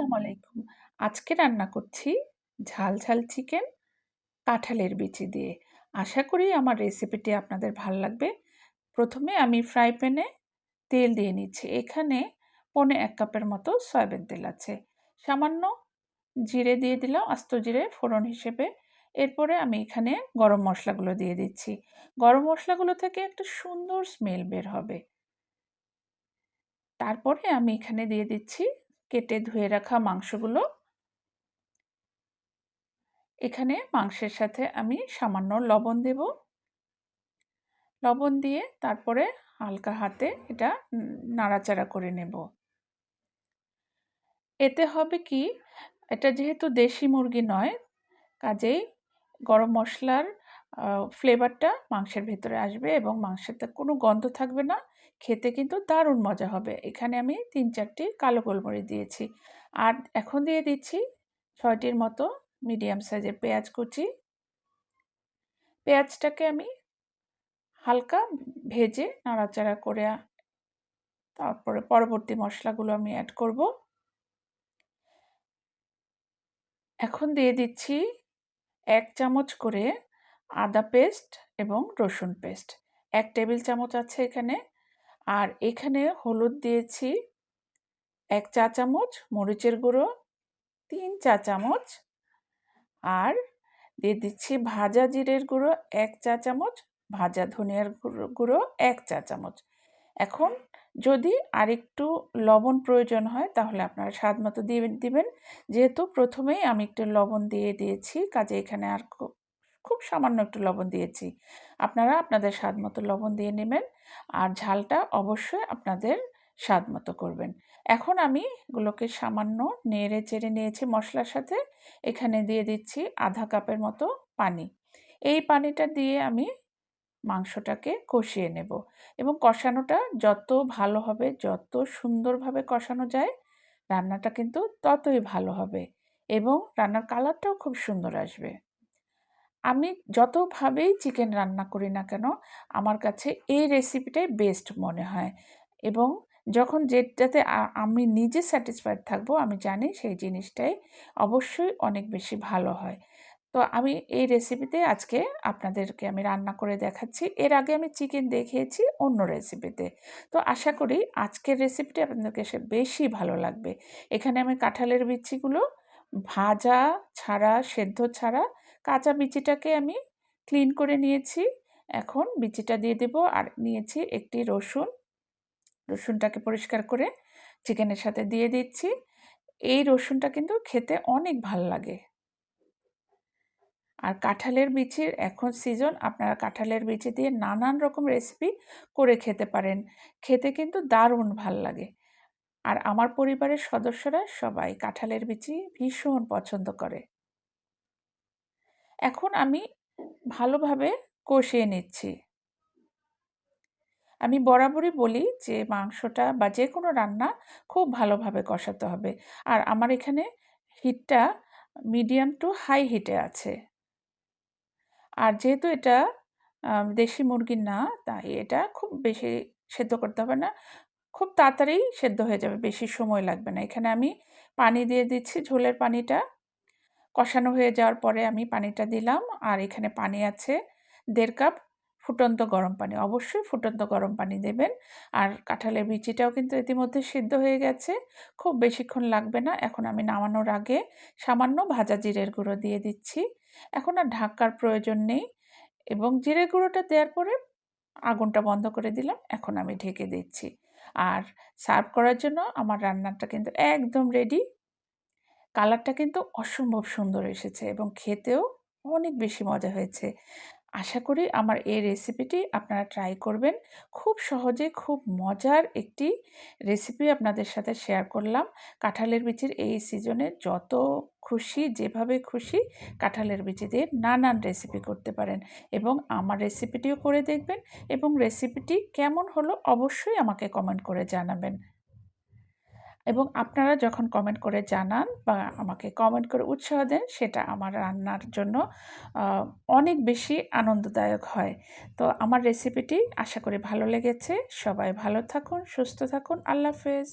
আসসালামু আলাইকুম। আজকে রান্না করছি ঝাল ঝাল চিকেন কাঁঠালের বিচি দিয়ে। আশা করি আমার রেসিপিটি আপনাদের ভালো লাগবে। প্রথমে আমি ফ্রাই প্যানে তেল দিয়ে নিচ্ছি। এখানে পনে এক কাপের মতো সয়াবিন তেল আছে। সামান্য জিরে দিয়ে দিলাম, আস্ত জিরে ফোড়ন হিসেবে। এরপরে আমি এখানে গরম মশলাগুলো দিয়ে দিচ্ছি। গরম মশলাগুলো থেকে একটা সুন্দর স্মেল বের হবে। তারপরে আমি এখানে দিয়ে দিচ্ছি কেটে ধুয়ে রাখা মাংসগুলো। এখানে মাংসের সাথে আমি সামান্য লবণ দেব। লবণ দিয়ে তারপরে হালকা হাতে এটা নাড়াচাড়া করে নেব। এতে হবে কি, এটা যেহেতু দেশি মুরগি নয়, কাজেই গরম মশলার ফ্লেভারটা মাংসের ভেতরে আসবে এবং মাংসের কোনো গন্ধ থাকবে না। খেতে কিন্তু দারুণ মজা হবে। এখানে আমি তিন চারটি কালো গোলমরিচ দিয়েছি। আর এখন দিয়ে দিচ্ছি ছয়টির মতো মিডিয়াম সাইজের পেঁয়াজ কুচি। পেঁয়াজটাকে আমি হালকা ভেজে নাড়াচাড়া করে তারপরে পরবর্তী মশলাগুলো আমি অ্যাড করব। এখন দিয়ে দিচ্ছি এক চামচ করে আদা পেস্ট এবং রসুন পেস্ট এক টেবিল চামচ আছে এখানে। আর এখানে হলুদ দিয়েছি এক চা চামচ, মরিচের গুঁড়ো, তিন চা চামচ আর দিয়ে দিচ্ছি ভাজা জিরের গুঁড়ো এক চা চামচ, ভাজা ধনিয়ার গুঁড়ো এক চা চামচ। এখন যদি আরেকটু লবণ প্রয়োজন হয় তাহলে আপনারা স্বাদ মতো দিয়ে দিবেন। যেহেতু প্রথমেই আমি একটু লবণ দিয়ে দিয়েছি, কাজে এখানে আর খুব সামান্য একটু লবণ দিয়েছি। আপনারা আপনাদের স্বাদ মতো লবণ দিয়ে নেবেন। আর ঝালটা অবশ্যই আপনাদের স্বাদ মতো করবেন। এখন আমি এগুলোকে সামান্য নেড়ে চেড়ে নিয়েছি মশলার সাথে। এখানে দিয়ে দিচ্ছি আধা কাপের মতো পানি। এই পানিটা দিয়ে আমি মাংসটাকে কষিয়ে নেব। এবং কষানোটা যত ভালো হবে, যত সুন্দরভাবে কষানো যায়, রান্নাটা কিন্তু ততই ভালো হবে। এবং রান্নার কালারটাও খুব সুন্দর আসবে। আমি যতভাবেই চিকেন রান্না করি না কেন, আমার কাছে এই রেসিপিটাই বেস্ট মনে হয়। এবং যখন যেটাতে আমি নিজে স্যাটিসফাইড থাকব, আমি জানি সেই জিনিসটাই অবশ্যই অনেক বেশি ভালো হয়। তো আমি এই রেসিপিতে আজকে আপনাদেরকে আমি রান্না করে দেখাচ্ছি। এর আগে আমি চিকেন দেখিয়েছি অন্য রেসিপিতে তো আশা করি আজকের রেসিপিটি আপনাদেরকে সে বেশি ভালো লাগবে। এখানে আমি কাঁঠালের বিচিগুলো ভাজা ছাড়া, সেদ্ধ ছাড়া কাঁচা বিচিটাকে আমি ক্লিন করে নিয়েছি। এখন বিচিটা দিয়ে দেব আর নিয়েছি একটি রসুন। রসুনটাকে পরিষ্কার করে চিকেনের সাথে দিয়ে দিচ্ছি। এই রসুনটা কিন্তু খেতে অনেক ভালো লাগে। আর কাঁঠালের বিচির এখন সিজন আপনারা কাঁঠালের বিচি দিয়ে নানান রকম রেসিপি করে খেতে পারেন। খেতে কিন্তু দারুণ ভালো লাগে। আর আমার পরিবারের সদস্যরা সবাই কাঁঠালের বিচি ভীষণ পছন্দ করে। এখন আমি ভালোভাবে কষিয়ে নিচ্ছি। আমি বরাবরই বলি যে, মাংসটা বা যে কোনো রান্না খুব ভালোভাবে কষাতে হবে। আর আমার এখানে হিটটা মিডিয়াম টু হাই হিটে আছে। আর যেহেতু এটা দেশি মুরগির না, তাই এটা খুব বেশি সেদ্ধ করতে হবে না। খুব তাড়াতাড়ি সেদ্ধ হয়ে যাবে, বেশি সময় লাগবে না। এখানে আমি পানি দিয়ে দিচ্ছি ঝোলের পানিটা। কষানো হয়ে যাওয়ার পরে আমি পানিটা দিলাম। আর এখানে পানি আছে দেড় কাপ ফুটন্ত গরম পানি। অবশ্যই ফুটন্ত গরম পানি দেবেন। আর কাঁঠালের বিচিটাও কিন্তু ইতিমধ্যে সিদ্ধ হয়ে গেছে। খুব বেশিক্ষণ লাগবে না। এখন আমি নামানোর আগে সামান্য ভাজা জিরের গুঁড়ো দিয়ে দিচ্ছি। এখন আর ঢাকার প্রয়োজন নেই। এবং জিরের গুঁড়োটা দেওয়ার পরে আগুনটা বন্ধ করে দিলাম। এখন আমি ঢেকে দিচ্ছি। আর সার্ভ করার জন্য আমার রান্নাটা কিন্তু একদম রেডি। কালারটা কিন্তু অসম্ভব সুন্দর এসেছে এবং খেতেও অনেক বেশি মজা হয়েছে। আশা করি আমার এই রেসিপিটি আপনারা ট্রাই করবেন। খুব সহজে, খুব মজার একটি রেসিপি আপনাদের সাথে শেয়ার করলাম। কাঁঠালের বিচির এই সিজনে যত খুশি, যেভাবে খুশি কাঁঠালের বিচি দিয়ে নানান রেসিপি করতে পারেন এবং আমার রেসিপিটিও করে দেখবেন এবং রেসিপিটি কেমন হলো অবশ্যই আমাকে কমেন্ট করে জানাবেন। এবং আপনারা যখন কমেন্ট করে জানান বা আমাকে কমেন্ট করে উৎসাহ দেন, সেটা আমার রান্নার জন্য অনেক বেশি আনন্দদায়ক হয়। তো আমার রেসিপিটি আশা করি ভালো লেগেছে। সবাই ভালো থাকুন, সুস্থ থাকুন। আল্লাহ হাফেজ।